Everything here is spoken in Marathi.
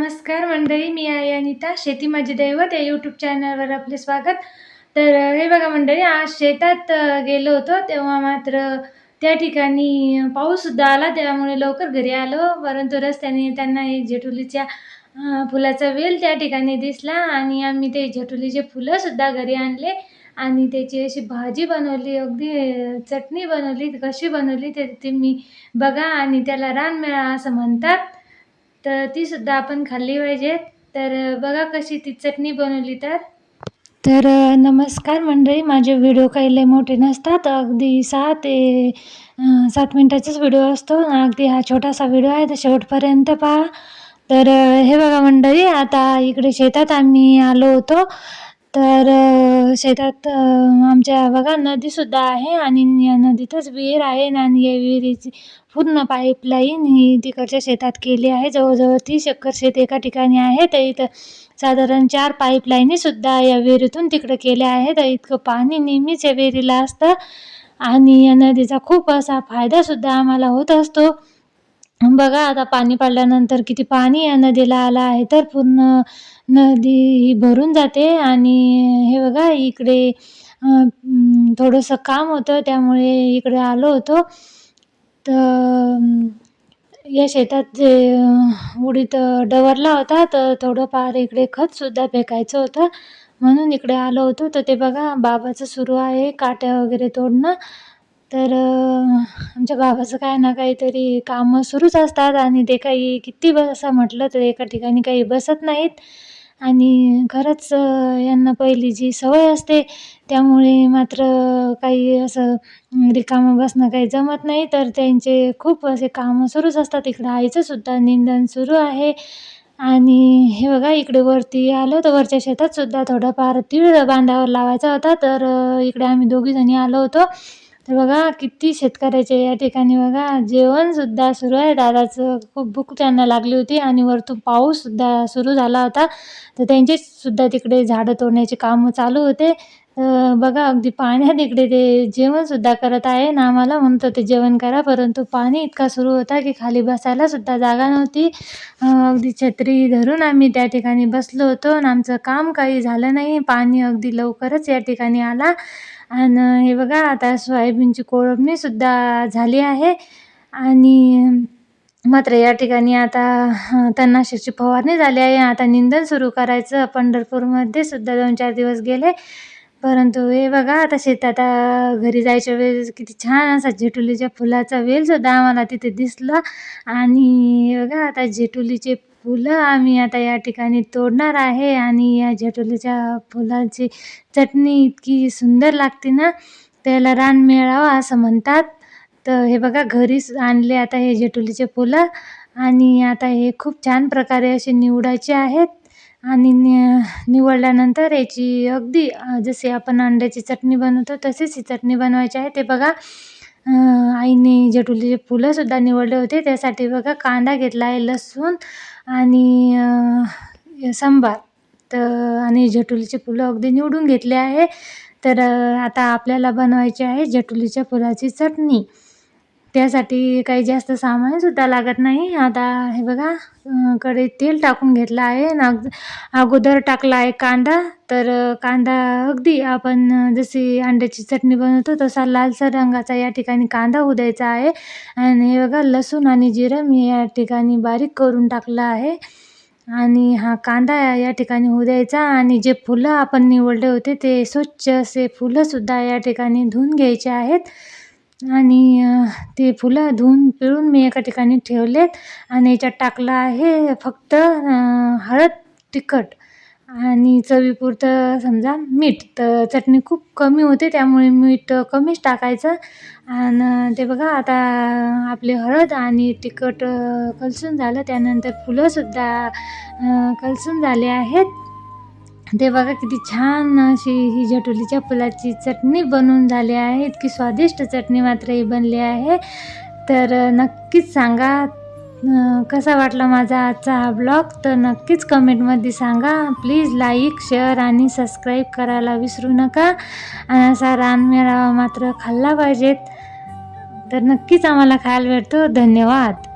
नमस्कार मंडळी मी आहे अनिता. शेती माझे दैवत या यूट्यूब चॅनलवर आपले स्वागत. तर हे बघा मंडळी आज शेतात गेलो होतो. तेव्हा मात्र त्या ठिकाणी पाऊससुद्धा आला. त्यामुळे लवकर घरी आलो. परंतु रस्त्याने त्यांना एक जेठुलीच्या फुलाचा वेल त्या ठिकाणी दिसला आणि आम्ही ते जेठुलीचे फुलंसुद्धा घरी आणले आणि त्याची अशी भाजी बनवली. अगदी चटणी बनवली कशी बनवली ते ते मी बघा आणि त्याला रानमेळा असं म्हणतात. तर ती सुद्धा आपण खाल्ली पाहिजे. तर बघा कशी ती चटणी बनवली तर. तर नमस्कार मंडळी माझे व्हिडिओ काही लय मोठे नसतात. अगदी सहा ते सात मिनटाचाच व्हिडिओ असतो. अगदी हा छोटासा व्हिडिओ आहे तर शेवटपर्यंत पहा. तर हे बघा मंडळी आता इकडे शेतात आम्ही आलो होतो. तर शेतात आमच्या बघा नदीसुद्धा आहे आणि या नदीतच विहीर आहे आणि या विहिरीची पूर्ण पाईपलाईन ही तिकडच्या शेतात केली आहे. जवळजवळ तीस एकर शेत एका ठिकाणी आहे. तर इथं साधारण चार पाईपलाईनीसुद्धा या विहिरीतून तिकडं केल्या आहेत. तर इतकं पाणी नेहमीच या विहिरीला असतं आणि या नदीचा खूप असा फायदासुद्धा आम्हाला होत असतो. बघा आता पाणी पडल्यानंतर किती पाणी या नदीला आलं आहे तर पूर्ण नदी ही भरून जाते. आणि हे बघा इकडे थोडंसं काम होतं त्यामुळे इकडे आलो होतो. तर या शेतात जे उडीत उडीद डवरला होता तर थोडंफार इकडे खतसुद्धा फेकायचं होतं. म्हणून इकडे आलो होतो. तर ते बघा बाबाचं सुरू आहे काट्या वगैरे तोडणं. तर आमच्या बाबाचं काय ना काहीतरी कामं सुरूच असतात आणि ते काही किती बसा म्हटलं तर एका ठिकाणी काही बसत नाहीत. आणि खरंच यांना पहिली जी सवय असते त्यामुळे मात्र काही असं रिकामं बसणं काही जमत नाही. तर त्यांचे खूप असे कामं सुरूच असतात. इकडं आईचंसुद्धा निंदन निंदण सुरू आहे. आणि हे बघा इकडे वरती आलो तर वरच्या शेतातसुद्धा थोडंफार तीळ बांधावर लावायचा होता. तर इकडे आम्ही दोघीजणी आलो होतो. तर बघा किती शेतकऱ्याचे या ठिकाणी बघा जेवणसुद्धा सुरू आहे. दादाचं खूप भूक त्यांना लागली होती आणि वरतून पाऊससुद्धा सुरू झाला होता. तर त्यांचेसुद्धा तिकडे झाडं तोडण्याचे कामं चालू होते. बघा अगदी पाण्यात इकडे ते जेवणसुद्धा करत आहे ना आम्हाला. म्हणत होते जेवण करा परंतु पाणी इतका सुरू होता की खाली बसायला सुद्धा जागा नव्हती. अगदी छत्री धरून आम्ही त्या ठिकाणी बसलो होतो आणि आमचं काम काही झालं नाही. पाणी अगदी लवकरच या ठिकाणी आला. आणि हे बघा आता सोयाबीनची कोळपणीसुद्धा झाली आहे. आणि मात्र या ठिकाणी आता तणनाशकची फवारणी झाली आहे. आता निंदण सुरू करायचं. पंढरपूरमध्ये सुद्धा दोन चार दिवस गेले. परंतु हे बघा आता शेतात घरी जायच्या वेळेस किती छान असा जेठुलीच्या फुलाचा वेलसुद्धा आम्हाला तिथे दिसला. आणि हे बघा आता जेठुलीचे फुलं आम्ही आता या ठिकाणी तोडणार आहे आणि या जेठुलीच्या फुलांची चटणी इतकी सुंदर लागते ना त्याला रान मिळावा असं म्हणतात. तर हे बघा घरीच आणले आता हे जेठुलीचे फुलं. आणि आता हे खूप छान प्रकारे असे निवडायचे आहेत. आणि नि निवडल्यानंतर याची अगदी जशी आपण अंड्याची चटणी बनवतो तशीच ही चटणी बनवायची आहे. ते बघा आईने जटुलीचे फुलंसुद्धा निवडले होते. त्यासाठी बघा कांदा घेतला आहे लसूण आणि सांबार. तर आणि जटुलीचे फुलं अगदी निवडून घेतले आहे. तर आता आपल्याला बनवायची आहे जटुलीच्या फुलाची चटणी. त्यासाठी काही जास्त सामानसुद्धा लागत नाही. आता हे बघा कडे कढईत तेल टाकून घेतलं आहे. आणि अग अगोदर टाकला आहे कांदा. तर कांदा अगदी आपण जशी अंड्याची चटणी बनवतो तसा लालसर रंगाचा या ठिकाणी कांदा होऊ द्यायचा आहे. आणि हे बघा लसूण आणि जिरं मी या ठिकाणी बारीक करून टाकलं आहे. आणि हा कांदा या ठिकाणी होऊ द्यायचा आणि जे फुलं आपण निवडले होते ते स्वच्छ असे फुलंसुद्धा या ठिकाणी धुवून घ्यायचे आहेत. आणि ते फुलं धुवून पिळून मी एका ठिकाणी ठेवलेत. आणि याच्यात टाकलं आहे फक्त हळद तिखट आणि चवीपुरतं समजा मीठ. तर चटणी खूप कमी होते त्यामुळे मीठ कमीच टाकायचं. आणि ते बघा आता आपली हळद आणि तिखट कलसून झालं. त्यानंतर फुलंसुद्धा कलसून झाले आहेत. ते बघा किती छान अशी ही झटोलीच्या फुलाची चटणी बनवून झाली आहे. इतकी स्वादिष्ट चटणी मात्र ही बनली आहे. तर नक्कीच सांगा कसा वाटला माझा आजचा हा ब्लॉग? तर नक्कीच कमेंटमध्ये सांगा. प्लीज लाईक शेअर आणि सबस्क्राईब करायला विसरू नका. आणि असा रानमेळावा मात्र खाल्ला पाहिजेत. तर नक्कीच आम्हाला खायला भेटतो. धन्यवाद.